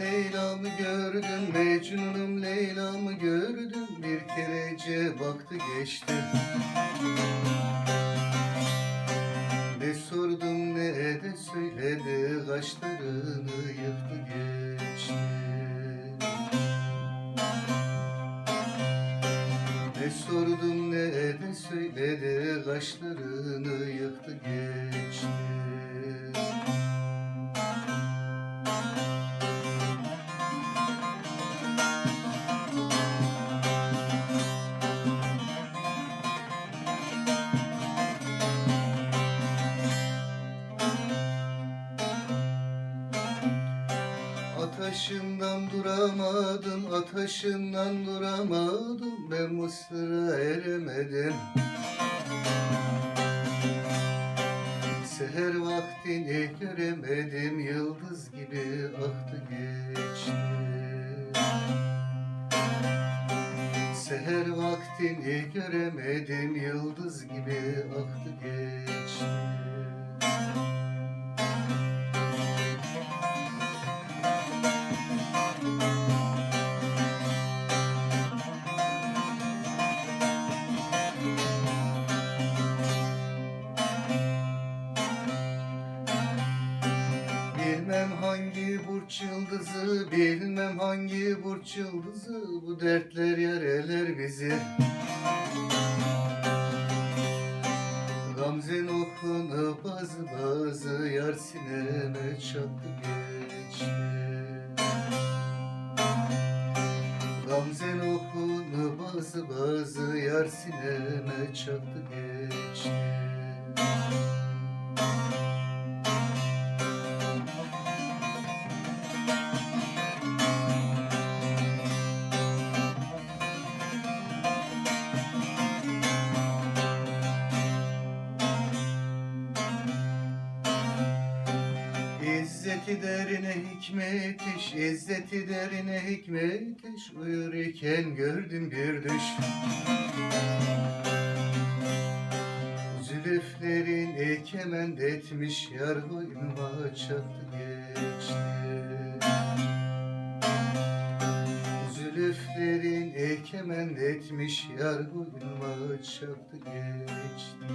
Leyla'mı gördüm Mecnun'um Leyla'mı gördüm. Bir kerece baktı geçti. Ne sordum ne de söyledi Kaşlarını yıktı geçti. Ne sordum ne de söyledi Kaşlarını yıktı geçti Ataşından duramadım, ataşından duramadım Ben Mısır'a eremedim Seher vaktini göremedim Yıldız gibi aktı geçti. Seher vaktini göremedim Yıldız gibi aktı geçti burç yıldızı, bilmem hangi burç yıldızı Bu dertler yareler bizi. Gamzen okunu bazı bazı yar sineme çaktı geçti. Gamzen okunu bazı bazı yar sineme çaktı geçti İzzeti derine hikmet iş, izzeti derine hikmet iş Uyurken gördüm bir düş. Zülüflerin kement etmiş Yar boynuma çaktı geçti. Zülüflerin kement etmiş Yar boynuma çaktı geçti